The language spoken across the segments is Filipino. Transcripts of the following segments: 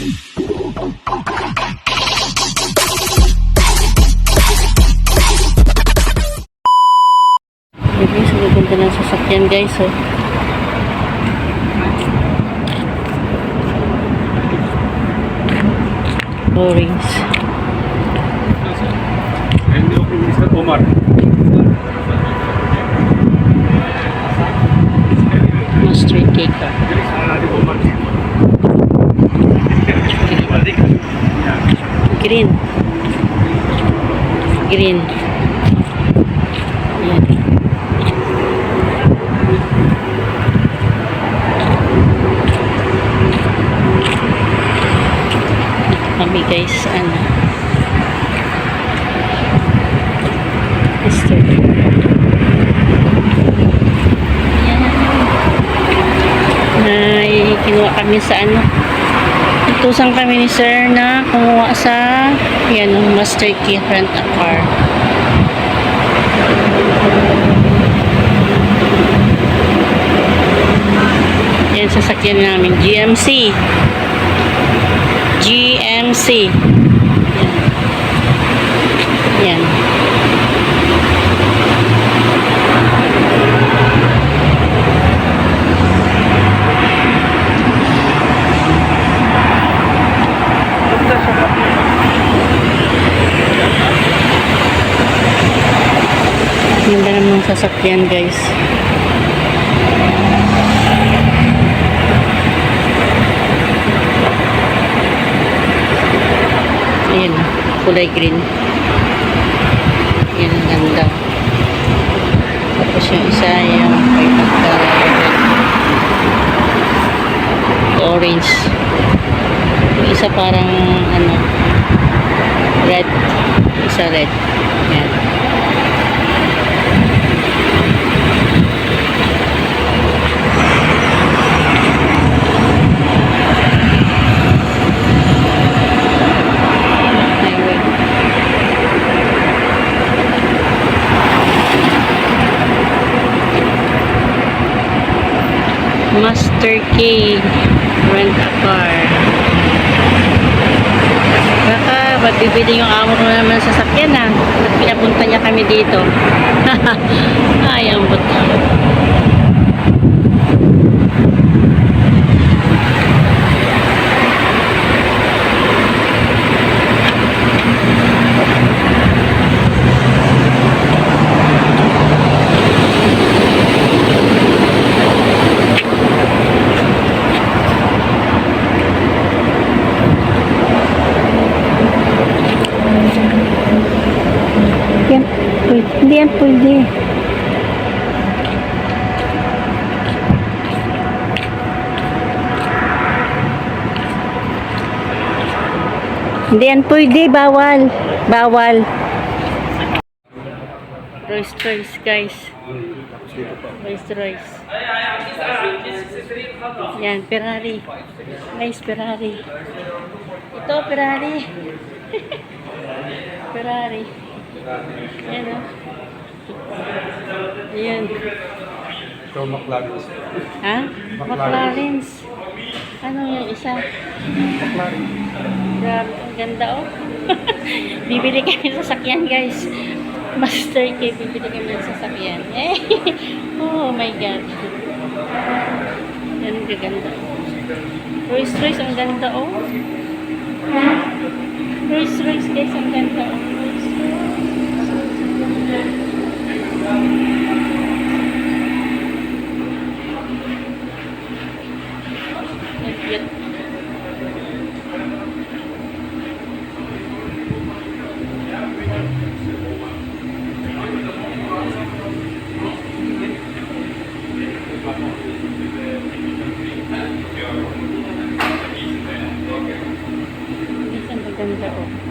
So gaganda ng sasakyan guys, oh. Orange. Hindi ako Mr. Omar. Mustard cake. Green. Green. Yan. Kami guys, ano. Mustard. na kinuha kami sa ano tutusan kami ni sir na kumuha sa yan master key rent a car. Yan sasakyan namin. GMC GMC yan yan Ganda naman ng sasakyan guys. Ayan, kulay green. Ayan, ang ganda. Tapos yung isa, yung may pagka orange. Yung isa parang ano, red. Isa red. Ayan. Key rent a car. Baka ba't bibili yung amo ko naman sa sasakyan ah. Ba't pinapunta niya kami dito? Ay, ang buto. Yan, pwede. Hindi yan pwede. Hindi yan pwede, bawal. Bawal. Royce Royce, guys. Royce Royce. Yan, Ferrari. Guys, Ferrari. Ito, Ferrari. Ferrari. Yan, oh. Ayan. Ito, McLaren. Ha? McLaren's. Ano yung isa? McLaren. Grabe, ang ganda oh. bibili kami ng sasakyan guys. Master key, bibili kami ng sasakyan. Eh, oh my God. Yan gaganda. Rolls Royce, ang ganda oh. Rolls Royce guys, ang ganda oh. Maganda oh.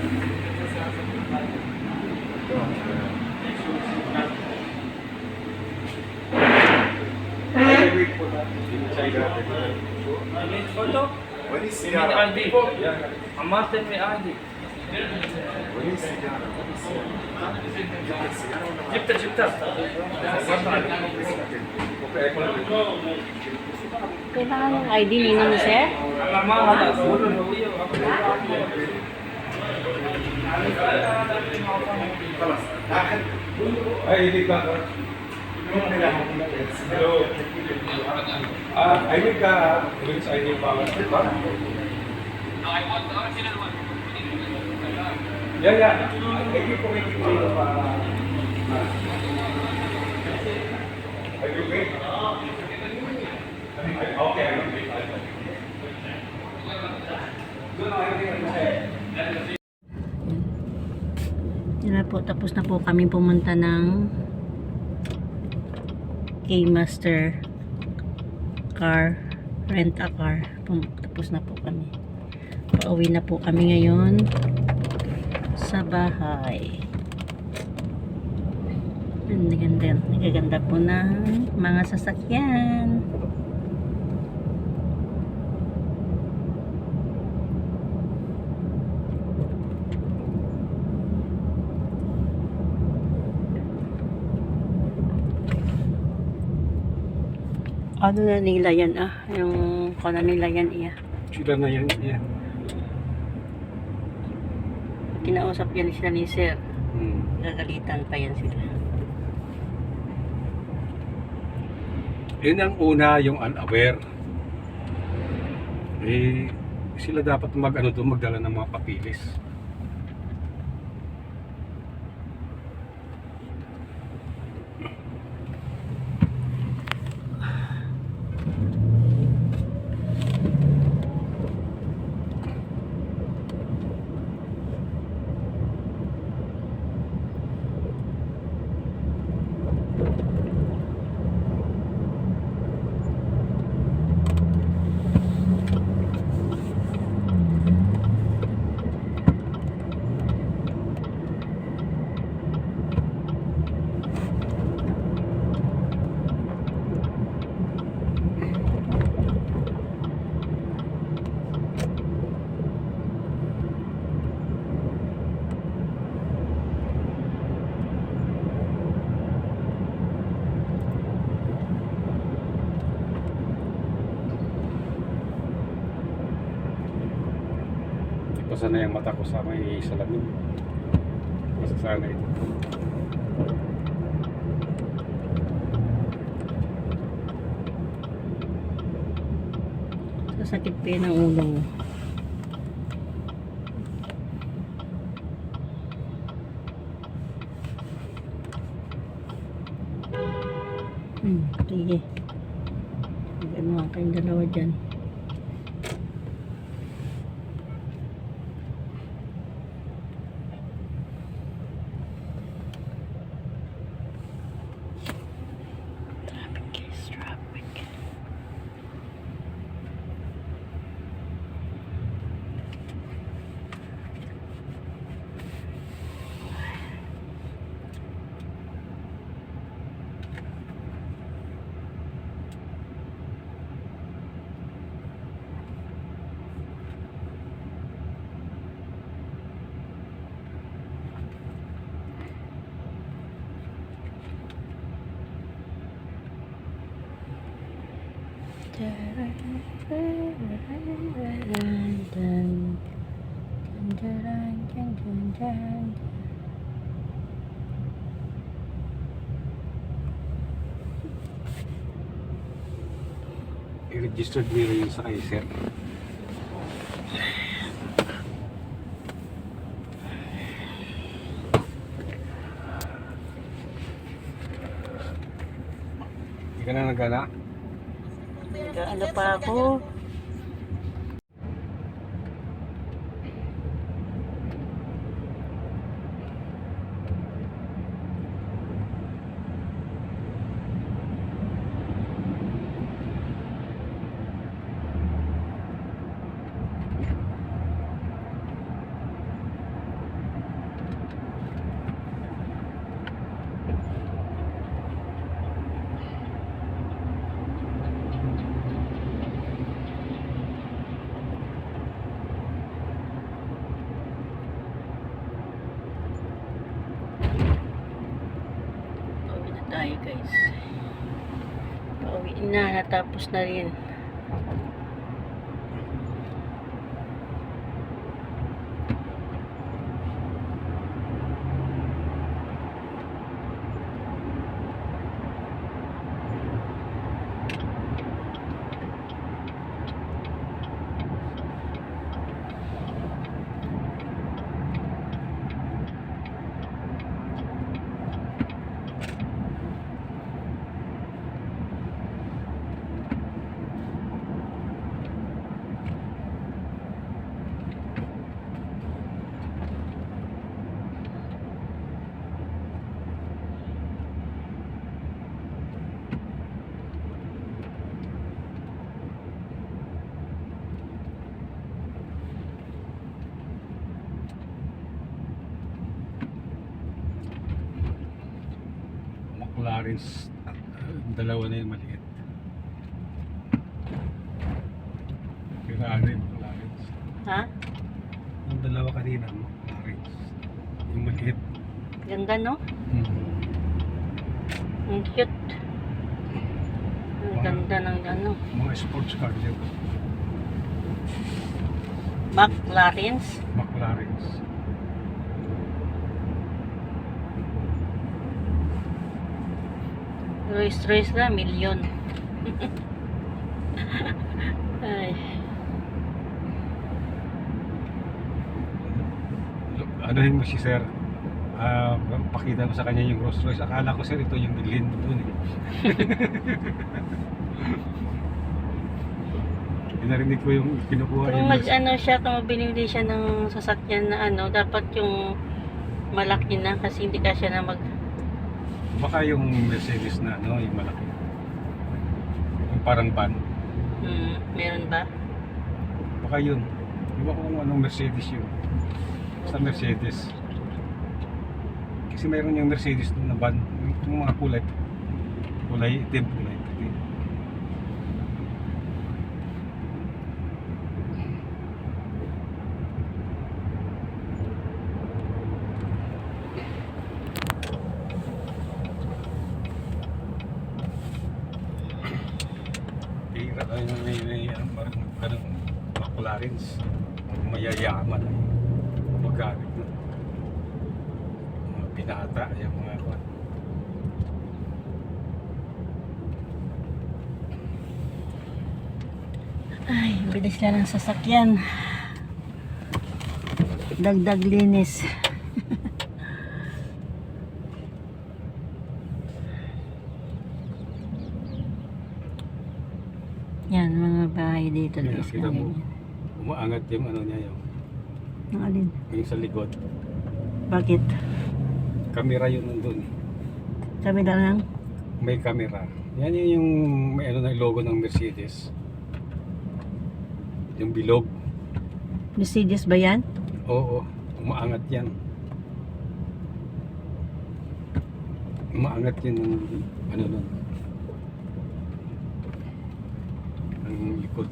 When is Sierra? جبته جبته Okay, I can Kailangan ng ID ninyo ni sir? ما هذا صور الفيديو خلاص ay hindi ka yung kailangan ko na hello ah I need ka which I need power Yeah, yeah. I need ko may dito pa. Are you okay? Okay. Doon ako yung Yun na po, tapos na po kami pumunta ng K-Master car, rent a car. Tapos na po kami. Pauwi na po kami ngayon sa bahay. Ang ganda, nagaganda po ng mga sasakyan. Ano na nila yan ah? Yung kona nila yan iya. Sila na yan. yan. Kinausap yan sila ni Sir. Hmm. Gagalitan pa yan sila. Yun ang una, yung unaware. Eh, sila dapat mag ano doon, magdala ng mga papilis. Basta na yung mata ko sa may salamin. Basta sana ito. Sasakit pa yan ang ulo mo. Hmm, sige. Ano nga kayong dalawa dyan. I-registered nila yun sa kay sir. Hindi ka na nagana? Ano pa ako? Pauwi na tayo guys. Pauwi na, natapos na rin. McLaren's. ah, dalawa na yung maliit. Ferrari, McLaren's. Ha? Yung dalawa kanina, McLaren's. Yung maliit. Ganda, no? Hmm. Ang cute. Ang ganda ng ano. Mga sports car yun. McLaren's. McLaren's. Royce Royce na, milyon. Ay. Ano yung mo si sir? Ah, pakita mo sa kanya yung Rolls Royce. Akala ko sir, ito yung bilhin mo dun eh. Narinig ko yung kinukuha Kung yung mag ano siya, kung binili siya ng sasakyan na ano, dapat yung malaki na kasi hindi ka siya na mag Baka yung Mercedes na ano, yung malaki. Yung parang van. hmm, meron ba? Baka yun. Di ba kung anong Mercedes yun? Basta Mercedes. Kasi mayroon yung Mercedes na van. Yung mga kulay. Kulay itim, kulay tayo ng may, may, ano, parang ganun, McLaren's. Mayayaman ay magkakit na. Mga binata, yung mga kwan. Ay, bilis lang ng sasakyan. Dagdag linis. Yan, mga bahay dito. Yan, guys, kita mo. Umaangat yung ano niya yung, Ang alin? yung sa likod. Bakit? Kamera yun nandun. Kami na lang. May kamera. Yan yun yung may ano na logo ng Mercedes. Yung bilog. Mercedes ba yan? Oo, umaangat yan. Umaangat yan ng ano nun. Ang likod.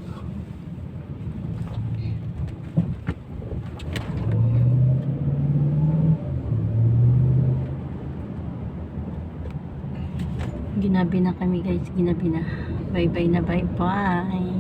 Ginabi na kami guys. Ginabi na. Bye bye na bye bye.